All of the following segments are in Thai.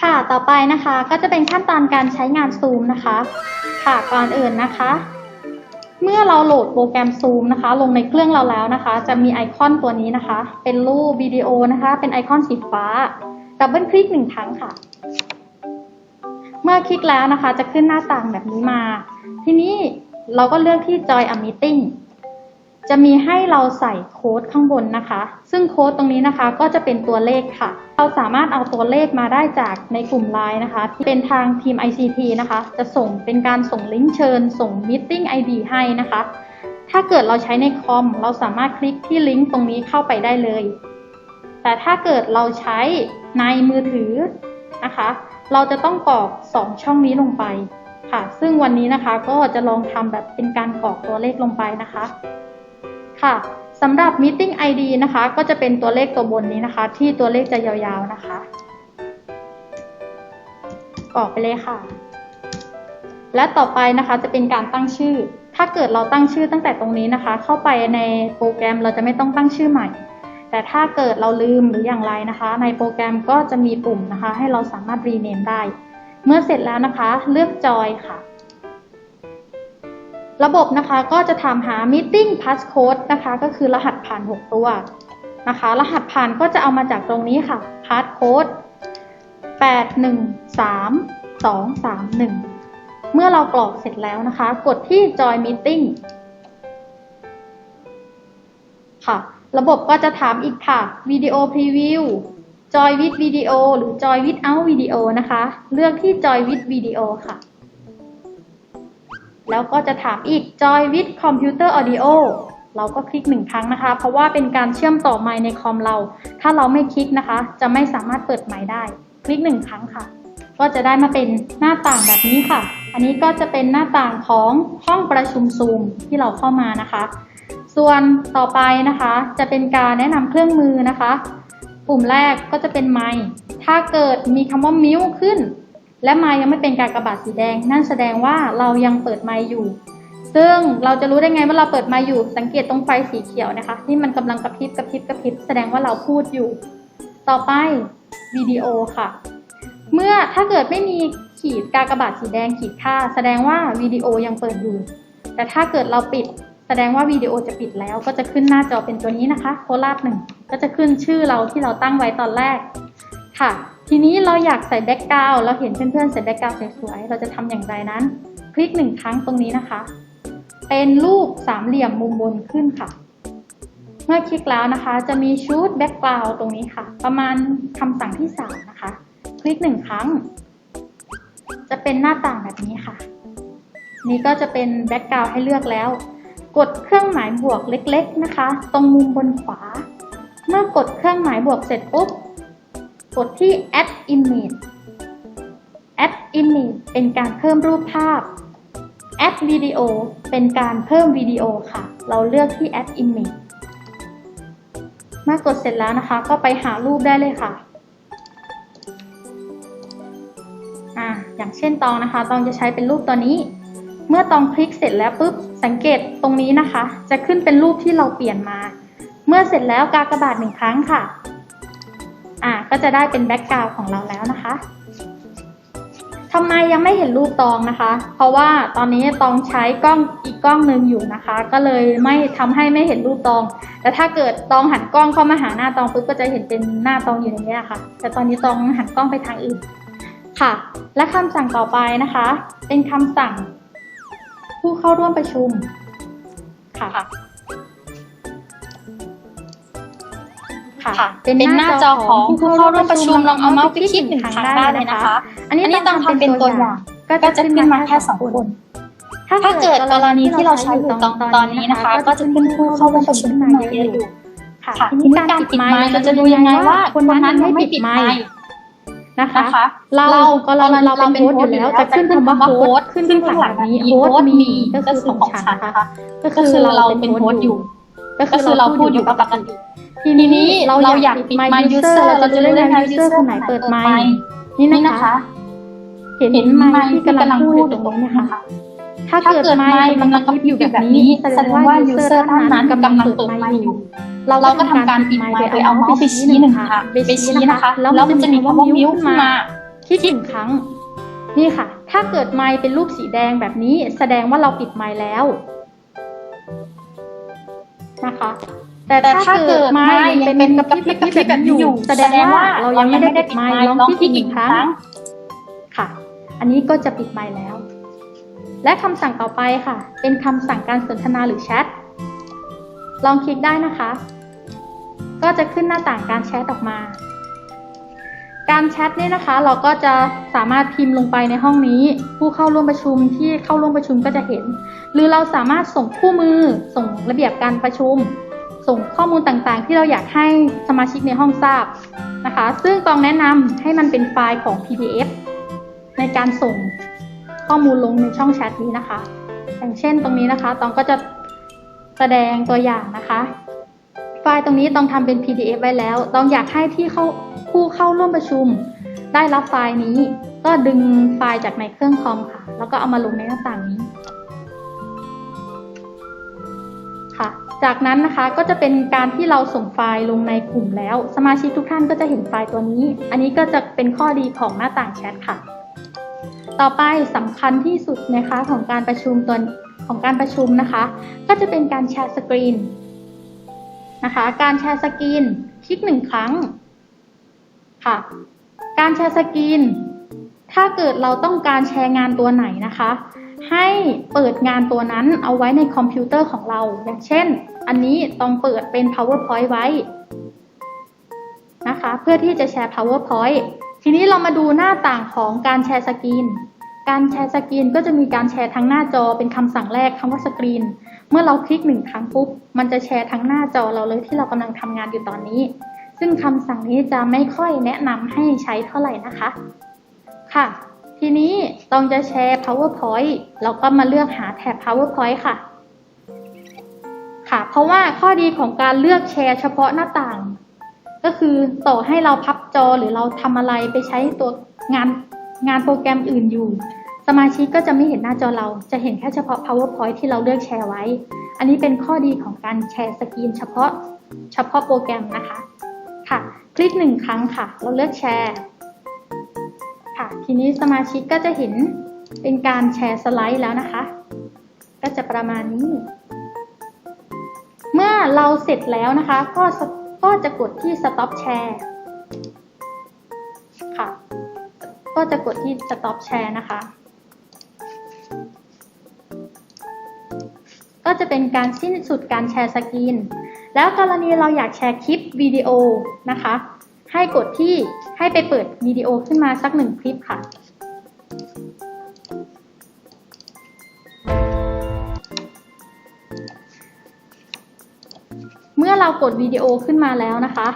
ค่ะ ต่อไปนะคะก็จะเป็นขั้นตอนการใช้งานซูมนะคะ ค่ะ ก่อนอื่นนะคะ เมื่อเราโหลดโปรแกรมซูมนะคะ ลงในเครื่องเราแล้วนะคะ จะมีไอคอนตัวนี้นะคะ เป็นรูปวิดีโอนะคะ เป็นไอคอนสีฟ้า ดับเบิลคลิกหนึ่งครั้งค่ะ เมื่อคลิกแล้วนะคะ จะขึ้นหน้าต่างแบบนี้มา ทีนี้เราก็เลือกที่ Join a Meeting จะมีให้เราใส่โค้ดข้างบนนะคะ ซึ่งโค้ดตรงนี้นะคะก็จะเป็นตัวเลขค่ะ เราสามารถเอาตัวเลขมาได้จากในกลุ่มไลน์นะคะ เป็นทางทีม ICT นะคะ จะส่งเป็นการส่งลิงก์เชิญ ส่ง Meeting ID ให้นะคะ ถ้าเกิดเราใช้ในคอม เราสามารถคลิกที่ลิงก์ตรงนี้เข้าไปได้เลย แต่ถ้าเกิดเราใช้ในมือถือนะคะ เราจะต้องกรอก 2 ช่องนี้ลงไปค่ะ ซึ่งวันนี้นะคะก็จะลองทำแบบเป็นการกรอกตัวเลขลงไปนะคะ ค่ะสำหรับ Meeting ID นะคะ ก็จะเป็นตัวเลขตัวบนนี้นะคะ ที่ตัวเลขจะยาวๆนะคะออกไปเลยค่ะ และต่อไปนะคะจะเป็นการตั้งชื่อ ถ้าเกิดเราตั้งชื่อตั้งแต่ตรงนี้นะคะ เข้าไปในโปรแกรมเราจะไม่ต้องตั้งชื่อใหม่ แต่ถ้าเกิดเราลืมหรืออย่างไรนะคะ ในโปรแกรมก็จะมีปุ่มนะคะ ให้เราสามารถรีเนมได้ เมื่อเสร็จแล้วนะคะ เลือกจอยค่ะ ระบบนะคะก็จะถามหา meeting passcode นะคะก็คือรหัสผ่าน 6 ตัวนะคะ รหัสผ่านก็จะเอามาจากตรงนี้ค่ะ passcode 8 1 3 2 3 1 เมื่อเรากรอกเสร็จแล้วนะคะ กดที่ join meeting ค่ะ ระบบก็จะถามอีกค่ะ video preview join with video หรือ join without video นะคะ เลือกที่ join with video ค่ะ แล้วก็จะถามอีก Joy with Computer Audio เราก็คลิกหนึ่งครั้งนะคะ เพราะว่าเป็นการเชื่อมต่อไมค์ในคอมเรา ถ้าเราไม่คลิกนะคะ จะไม่สามารถเปิดไมค์ได้ คลิกหนึ่งครั้งค่ะ ก็จะได้มาเป็นหน้าต่างแบบนี้ค่ะ อันนี้ก็จะเป็นหน้าต่างของห้องประชุมซูมที่เราเข้ามานะคะ ส่วนต่อไปนะคะ จะเป็นการแนะนำเครื่องมือนะคะ ปุ่มแรกก็จะเป็นไมค์ถ้าเกิดมีคำว่ามิวขึ้น และไม้ยังไม่เป็นการกระบาดสีแดง นั่นแสดงว่าเรายังเปิดไม้อยู่ ซึ่งเราจะรู้ได้ไงว่าเราเปิดไม้อยู่ สังเกตตรงไฟสีเขียวนะคะ ที่มันกำลังกระพริบกระพริบกระพริบแสดงว่าเราพูดอยู่ ต่อไปวิดีโอค่ะ เมื่อถ้าเกิดไม่มีขีดการกระบาดสีแดงขีดค่า แสดงว่าวิดีโอยังเปิดอยู่ แต่ถ้าเกิดเราปิด แสดงว่าวิดีโอจะปิดแล้ว ก็จะขึ้นหน้าจอเป็นตัวนี้นะคะ โคลาบหนึ่งก็จะขึ้นชื่อเราที่เราตั้งไว้ตอนแรกค่ะ ทีนี้เราอยากใส่แบ็กกราวเราเห็นเพื่อนๆใส่แบ็กกราวสวยๆเราจะทำอย่างไรนั้น คลิกหนึ่งครั้งตรงนี้นะคะ เป็นรูปสามเหลี่ยมมุมบนขึ้นค่ะ เมื่อคลิกแล้วนะคะ จะมีชุดแบ็กกราวตรงนี้ค่ะ ประมาณคำสั่งที่สามนะคะ คลิกหนึ่งครั้ง จะเป็นหน้าต่างแบบนี้ค่ะ นี่ก็จะเป็นแบ็กกราวให้เลือกแล้ว กดเครื่องหมายบวกเล็ก ๆนะคะ ตรงมุมบนขวา เมื่อกดเครื่องหมายบวกเสร็จปุ๊บ ดที่ add image add image เป็นการเพิ่มรูปภาพ add video เป็นการเพิ่มวิดีโอค่ะ เราเลือกที่ add image เมื่อกดเสร็จแล้วนะคะ ก็ไปหารูปได้เลยค่ะอย่างเช่นตองนะคะ ตองจะใช้เป็นรูปตัวนี้ เมื่อตองคลิกเสร็จแล้วปุ๊บ สังเกตตรงนี้นะคะ จะขึ้นเป็นรูปที่เราเปลี่ยนมา เมื่อเสร็จแล้วกากระบาดหนึ่งครั้งค่ะ อะก็จะได้เป็นแบ็กกราวของเราแล้วนะคะทำไมยังไม่เห็นรูปตองนะคะ เพราะว่าตอนนี้ตองใช้กล้องอีกกล้องหนึ่งอยู่นะคะ ก็เลยไม่ทำให้ไม่เห็นรูปตอง แต่ถ้าเกิดตองหันกล้องเข้ามาหาหน้าตองปุ๊บก็จะเห็นเป็นหน้าตองอยู่ในนี้ค่ะ แต่ตอนนี้ตองหันกล้องไปทางอื่นค่ะ และคำสั่งต่อไปนะคะ เป็นคำสั่ง ผู้เข้าร่วมประชุมค่ะ ค่ะ เป็นหน้าจอของผู้เข้าร่วมประชุมลองเอาเมาส์ไปคลิกหนึ่งครั้งได้เลยนะคะ อันนี้ต้องทำเป็นตัวอย่างก็จะขึ้นมาแค่สองคนถ้าเกิดกรณีที่เราใช้อยู่ตอนนี้นะคะ ก็จะขึ้นผู้เข้าร่วมประชุมมาเยอะอยู่ค่ะทีนี้การปิดไม้เราจะดูยังไงว่าคนนั้นไม่ปิดไม้นะคะเราก็เราเราเป็นโค้ดอยู่แล้วแต่ขึ้นคำว่าโค้ดขึ้นขึ้นหลังนี้โค้ดมีก็คือของฉันนะคะก็คือเราเป็นโค้ดอยู่ ก็คือเราพูดอยู่ปกันอยู่ ทีนี้เราเราอยากปิด My User เราจะเลือก My User คนไหนเปิดไ My นี่นะคะ เห็นไ My ที่กำลังพูดตรงนี้ค่ะถ้าเกิดไม่มันกำลังกำอยู่แบบนี้แสดงว่า User ท่านนั้นกำลังเปิดไ My อยู่ เราก็ทำการปิดไมค์ไปเอาเมาส์ไปชี้หนึ่งค่ะไปชี้นะคะ แล้วมันจะมีคำว่ามิวมาที่หนึ่งครั้ง นี่ค่ะ ถ้าเกิดไมค์เป็นรูปสีแดงแบบนี้ แสดงว่าเราปิดไมค์แล้วนะคะ แต่ถ้าเกิดไม่ยังเป็นกระพริบกระพริบแบบนี้อยู่ แสดงว่าเรายังไม่ได้ปิดไมค์ลองคลิกอีกครั้งค่ะ อันนี้ก็จะปิดไมค์แล้ว และคำสั่งต่อไปค่ะ เป็นคำสั่งการสนทนาหรือแชทลองคลิกได้นะคะ ก็จะขึ้นหน้าต่างการแชทออกมา การแชทนี่นะคะ เราก็จะสามารถพิมพ์ลงไปในห้องนี้ ผู้เข้าร่วมประชุมที่เข้าร่วมประชุมก็จะเห็น หรือเราสามารถส่งคู่มือส่งระเบียบการประชุม ส่งข้อมูลต่างๆ ที่เราอยากให้สมาชิกในห้องทราบนะคะ ซึ่งตองแนะนำให้มันเป็นไฟล์ของ PDF ในการส่งข้อมูลลงในช่องแชทนี้นะคะ อย่างเช่นตรงนี้นะคะ ตองก็จะแสดงตัวอย่างนะคะ ไฟล์ตรงนี้ต้องทำเป็น PDF ไว้แล้วต้องอยากให้ที่เข้าผู้เข้าร่วมประชุม ได้รับไฟล์นี้ ก็ดึงไฟล์จากในเครื่องคอมค่ะ แล้วก็เอามาลงในหน้าต่างนี้ จากนั้นนะคะก็จะเป็นการที่เราส่งไฟล์ลงในกลุ่มแล้ว สมาชิกทุกท่านก็จะเห็นไฟล์ตัวนี้ อันนี้ก็จะเป็นข้อดีของหน้าต่างแชทค่ะ ต่อไปสำคัญที่สุดนะคะของการประชุมตัวของการประชุมนะคะ ก็จะเป็นการแชร์สกรีนนะคะการแชร์สกรีนคลิกหนึ่งครั้งค่ะ การแชร์สกรีนถ้าเกิดเราต้องการแชร์งานตัวไหนนะคะ ให้เปิดงานตัวนั้นเอาไว้ในคอมพิวเตอร์ของเรา อย่างเช่น อันนี้ต้องเปิดเป็น powerpoint ไว้นะคะ เพื่อที่จะแชร์ powerpoint ทีนี้เรามาดูหน้าต่างของการแชร์สกรีน การแชร์สกรีนก็จะมีการแชร์ทั้งหน้าจอเป็นคำสั่งแรกคำว่าสกรีน เมื่อเราคลิกหนึ่งครั้งปุ๊บ มันจะแชร์ทั้งหน้าจอเราเลยที่เรากำลังทำงานอยู่ตอนนี้ ซึ่งคำสั่งนี้จะไม่ค่อยแนะนำให้ใช้เท่าไหร่นะคะ ค่ะ ทีนี้ต้องจะแชร์ powerpoint เราก็มาเลือกหาแถบ powerpoint ค่ะ ค่ะ เพราะว่าข้อดีของการเลือกแชร์เฉพาะหน้าต่าง ก็คือต่อให้เราพับจอหรือเราทำอะไรไปใช้ตัวงานงานโปรแกรมอื่นอยู่ สมาชิกก็จะไม่เห็นหน้าจอเรา จะเห็นแค่เฉพาะ powerpoint ที่เราเลือกแชร์ไว้ อันนี้เป็นข้อดีของการแชร์สกรีนเฉพาะเฉพาะโปรแกรมนะคะ ค่ะ คลิกหนึ่งครั้งค่ะ เราเลือกแชร์ ค่ะ ทีนี้สมาชิกก็จะเห็นเป็นการแชร์สไลด์แล้วนะคะ ก็จะประมาณนี้ เมื่อเราเสร็จแล้วนะคะ ก็ก็จะกดที่ stop share ค่ะ ก็จะกดที่ stop share นะคะ ก็จะเป็นการสิ้นสุดการแชร์สกรีน แล้วกรณีเราอยากแชร์คลิปวิดีโอนะคะ ให้กดที่ ให้ไปเปิดวิดีโอขึ้นมาสักหนึ่งคลิปค่ะ เมื่อเรากดวิดีโอขึ้นมาแล้วนะคะ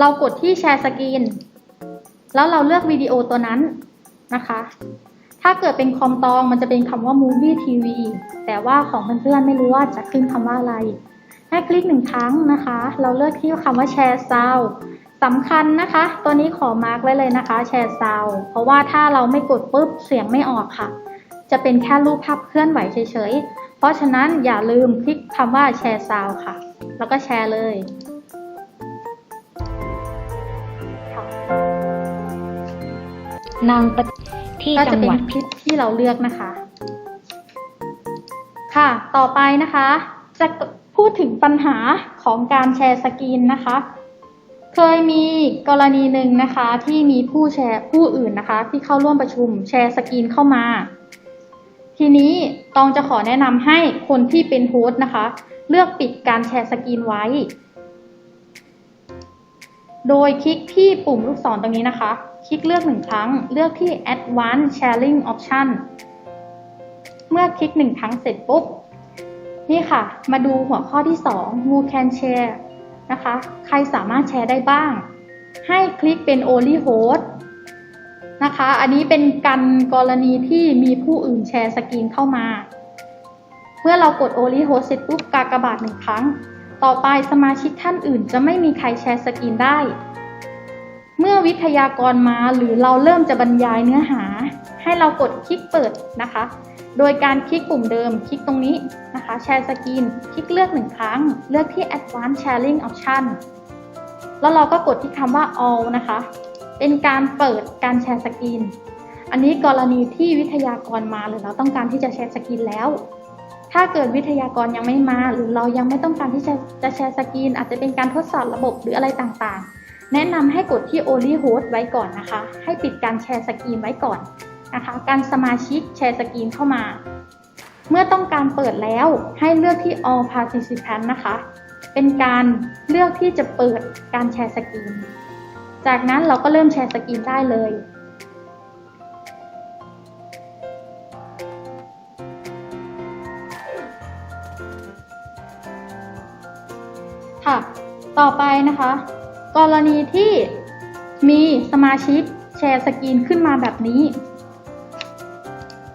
เรากดที่แชร์สกรีนแล้วเราเลือกวิดีโอตัวนั้นนะคะ ถ้าเกิดเป็นคอมตองมันจะเป็นคำว่า Movie TV แต่ว่าของเพื่อนๆไม่รู้ว่าจะขึ้นคำว่าอะไร ให้คลิกหนึ่งครั้งนะคะ เราเลือกที่คำว่าแชร์ซาว สำคัญนะคะ ตัวนี้ขอมาร์กไว้เลยนะคะ แชร์ซาวเพราะว่าถ้าเราไม่กดปุ๊บเสียงไม่ออกค่ะ จะเป็นแค่รูปภาพเคลื่อนไหวเฉยๆ เพราะฉะนั้นอย่าลืมคลิกคำว่าแชร์ซาวค่ะ แล้วก็แชร์เลยค่ะนางประที่ก็จัจะงเป็หนวัดคลิปที่เราเลือกนะคะ ค่ะ ต่อไปนะคะ จะพูดถึงปัญหาของการแชร์สกรีนนะคะ เคยมีกรณีหนึ่งนะคะที่มีผู้แชร์ผู้อื่นนะคะ ที่เข้าร่วมประชุมแชร์สกรีนเข้ามา ทีนี้ตองจะขอแนะนำให้คนที่เป็นโฮสต์นะคะ เลือกปิดการแชร์สกรีนไว้ โดยคลิกที่ปุ่มลูกศรตรงนี้นะคะ คลิกเลือกหนึ่งครั้ง เลือกที่ Advanced Sharing Option เมื่อคลิกหนึ่งครั้งเสร็จปุ๊บ นี่ค่ะ มาดูหัวข้อที่ 2 Who can share นะคะ ใครสามารถแชร์ได้บ้าง ให้คลิกเป็น Only Host นะคะ อันนี้เป็นกันกรณีที่มีผู้อื่นแชร์สกรีนเข้ามา เมื่อเรากด Only Host เสร็จปุ๊บกากบาทหนึ่งครั้ง ต่อไปสมาชิกท่านอื่น จะไม่มีใครแชร์สกรีนได้ เมื่อวิทยากรมาหรือเราเริ่มจะบรรยายเนื้อหา ให้เรากดคลิกเปิดนะคะ โดยการคลิกปุ่มเดิม คลิกตรงนี้นะคะแชร์สกรีนคลิกเลือกหนึ่งครั้ง เลือกที่ Advanced Sharing Option แล้วเราก็กดที่คำว่า All นะคะ เป็นการเปิดการแชร์สกรีนอันนี้กรณีที่วิทยากรมาหรือเราต้องการที่จะแชร์สกรีนแล้ว ถ้าเกิดวิทยากรยังไม่มา หรือเรายังไม่ต้องการที่จะจะแชร์สกรีนอาจจะเป็นการทดสอบระบบหรืออะไรต่างๆ แนะนำให้กดที่ only host ไว้ก่อนนะคะ ให้ปิดการแชร์สกรีนไว้ก่อน นะคะการสมาชิกแชร์สกรีนเข้ามา เมื่อต้องการเปิดแล้วให้เลือกที่ all participant นะคะ เป็นการเลือกที่จะเปิดการแชร์สกรีน จากนั้นเราก็เริ่มแชร์สกรีนได้เลยค่ะ ต่อไปนะคะ กรณีที่มีสมาชิกแชร์สกรีนขึ้นมาแบบนี้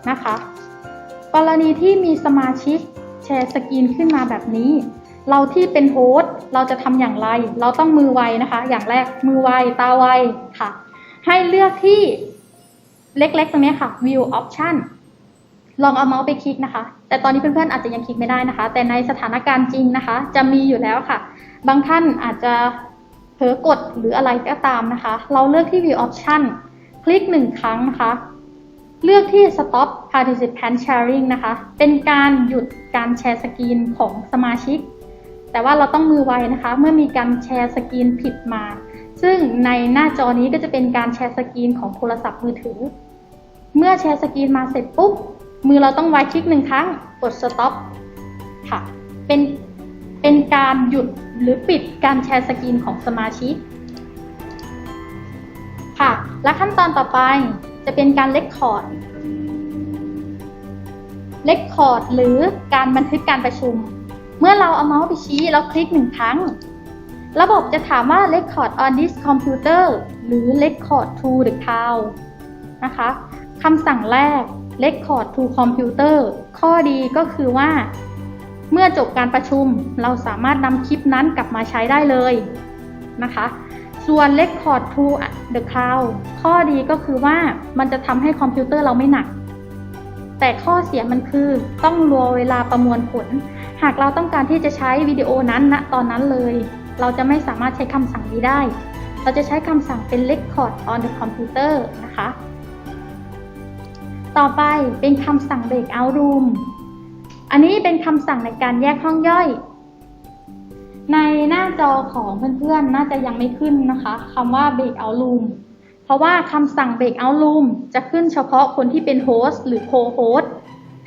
นะคะ กรณีที่มีสมาชิกแชร์สกรีนขึ้นมาแบบนี้ เราที่เป็นโฮสต์เราจะทำอย่างไร เราต้องมือไวนะคะ อย่างแรกมือไวตาไวค่ะ ให้เลือกที่เล็กๆ ตรงนี้ค่ะ view option ลองเอาเมาส์ไปคลิกนะคะ แต่ตอนนี้เพื่อนๆอาจจะยังคลิกไม่ได้นะคะ แต่ในสถานการณ์จริงนะคะ จะมีอยู่แล้วค่ะ บางท่านอาจจะเผลอกดหรืออะไรก็ตามนะคะ เราเลือกที่ view option คลิกหนึ่งครั้งนะคะ เลือกที่ stop participant sharing นะคะ เป็นการหยุดการแชร์สกรีนของสมาชิก แต่ว่าเราต้องมือไวนะคะ เมื่อมีการแชร์สกรีนผิดมา ซึ่งในหน้าจอนี้ก็จะเป็นการแชร์สกรีนของโทรศัพท์มือถือ เมื่อแชร์สกรีนมาเสร็จปุ๊บ มือเราต้องไวคลิกหนึ่งครั้ง กด stop ค่ะ เป็น เป็นการหยุดหรือปิดการแชร์สกรีนของสมาชิก ค่ะ และขั้นตอนต่อไป จะเป็นการเลคคอร์ดเลคคอร์ดหรือการบันทึกการประชุม เมื่อเราเอาเมาส์ไปชี้แล้วคลิกหนึ่งครั้ง ระบบจะถามว่า record on this computer หรือ record to the cloud นะคะคำสั่งแรก record to computer ข้อดีก็คือว่า เมื่อจบการประชุมเราสามารถนำคลิปนั้นกลับมาใช้ได้เลยนะคะ ส่วน record to the cloud ข้อดีก็คือว่ามันจะทำให้คอมพิวเตอร์เราไม่หนัก แต่ข้อเสียมันคือต้องรอเวลาประมวลผล หากเราต้องการที่จะใช้วิดีโอนั้นณตอนนั้นเลย เราจะไม่สามารถใช้คำสั่งนี้ได้ เราจะใช้คำสั่งเป็น record on the computer นะคะ ต่อไปเป็นคำสั่ง breakout room อันนี้เป็นคำสั่งในการแยกห้องย่อย ในหน้าจอของเพื่อนๆ น่าจะยังไม่ขึ้นนะคะคำว่า breakout room เพราะว่าคำสั่ง breakout room จะขึ้นเฉพาะคนที่เป็นโฮสต์หรือ co-host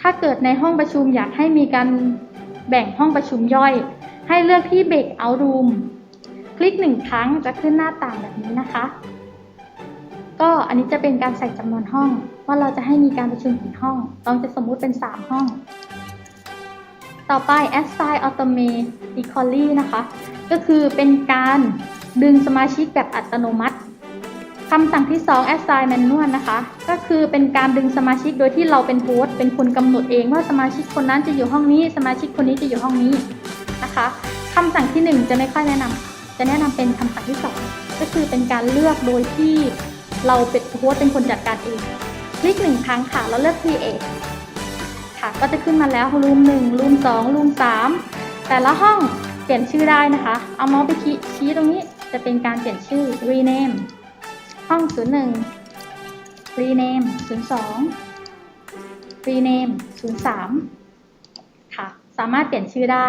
ถ้าเกิดในห้องประชุมอยากให้มีการแบ่งห้องประชุมย่อย ให้เลือกที่ breakout room คลิกหนึ่งครั้งจะขึ้นหน้าต่างแบบนี้นะคะ ก็อันนี้จะเป็นการใส่จำนวนห้อง ว่าเราจะให้มีการประชุมกี่ห้องลองจะสมมุติเป็น 3 ห้อง ต่อไป assign automatically นะคะ ก็คือเป็นการดึงสมาชิกแบบอัตโนมัติคำสั่งที่ 2 assign manual นะคะ ก็คือเป็นการดึงสมาชิกโดยที่เราเป็นโฮสต์เป็นคนกำหนดเองว่าสมาชิกคนนั้นจะอยู่ห้องนี้ สมาชิกคนนี้จะอยู่ห้องนี้นะคะคำสั่งที่ 1 จะไม่ค่อยแนะนำจะแนะนำเป็นคำสั่งที่ 2 ก็คือเป็นการเลือกโดยที่เราเป็นโฮสต์เป็นคนจัดการเอง คลิกหนึ่งครั้งค่ะแล้วเลือก create ค่ะก็จะขึ้นมาแล้วรูมหนึ่งรูมสองรูมสามแต่ละห้องเปลี่ยนชื่อได้นะคะ เอาเมาส์ไปชี้ตรงนี้จะเป็นการเปลี่ยนชื่อ rename ห้อง 01 rename 02 rename 03 ค่ะ สามารถเปลี่ยนชื่อได้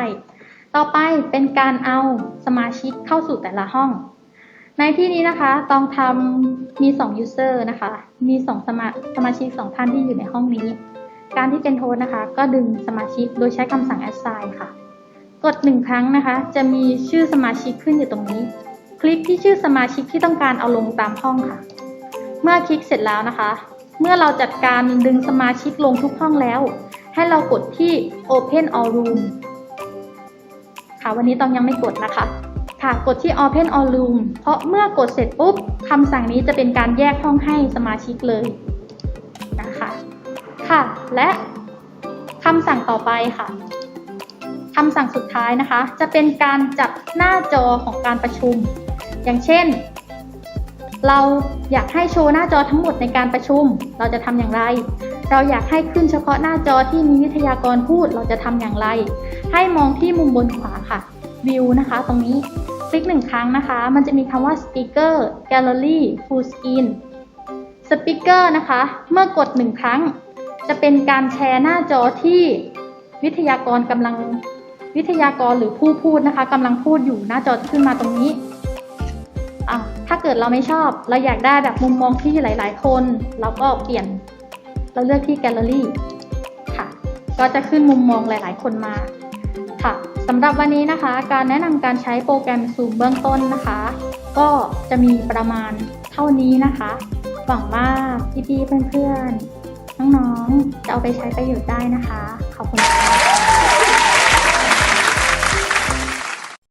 ต่อไปเป็นการเอาสมาชิกเข้าสู่แต่ละห้อง ในที่นี้นะคะต้องทำมี 2 user นะคะ มี 2 สมาสมาชิก 2 ท่านที่อยู่ในห้องนี้ การที่เป็นโฮสต์นะคะ ก็ดึงสมาชิกโดยใช้คำสั่ง assign ค่ะ กดหนึ่งครั้งนะคะ จะมีชื่อสมาชิกขึ้นอยู่ตรงนี้ คลิกที่ชื่อสมาชิกที่ต้องการเอาลงตามห้องค่ะ เมื่อคลิกเสร็จแล้วนะคะ เมื่อเราจัดการดึงสมาชิกลงทุกห้องแล้ว ให้เรากดที่ open all room ค่ะวันนี้ต้องยังไม่กดนะคะค่ะกดที่ open all room เพราะเมื่อกดเสร็จปุ๊บคำสั่งนี้จะเป็นการแยกห้องให้สมาชิกเลย ค่ะ และคำสั่งต่อไปค่ะคำสั่งสุดท้ายนะคะ จะเป็นการจับหน้าจอของการประชุม อย่างเช่น เราอยากให้โชว์หน้าจอทั้งหมดในการประชุม เราจะทำอย่างไร เราอยากให้ขึ้นเฉพาะหน้าจอที่มีวิทยากรพูด เราจะทำอย่างไร ให้มองที่มุมบนขวาค่ะ วิวนะคะ ตรงนี้คลิกหนึ่งครั้งนะคะ มันจะมีคำว่า Speaker Gallery Full Screen Speaker นะคะ เมื่อกดหนึ่งครั้ง จะเป็นการแชร์หน้าจอที่วิทยากรกำลังวิทยากรหรือผู้พูดนะคะกำลังพูดอยู่หน้าจอขึ้นมาตรงนี้อะถ้าเกิดเราไม่ชอบ เราอยากได้แบบมุมมองที่หลาย ๆ คน เราก็เปลี่ยนเราเลือกที่แกลเลอรี่ค่ะ ก็จะขึ้นมุมมองหลาย ๆ คนมาค่ะสำหรับวันนี้นะคะ การแนะนำการใช้โปรแกรม Zoom เบื้องต้นนะคะ ก็จะมีประมาณเท่านี้นะคะ หวังว่าพี่ๆเพื่อนๆ น้องๆจะเอาไปใช้ประโยชน์ได้นะคะ ขอบคุณค่ะ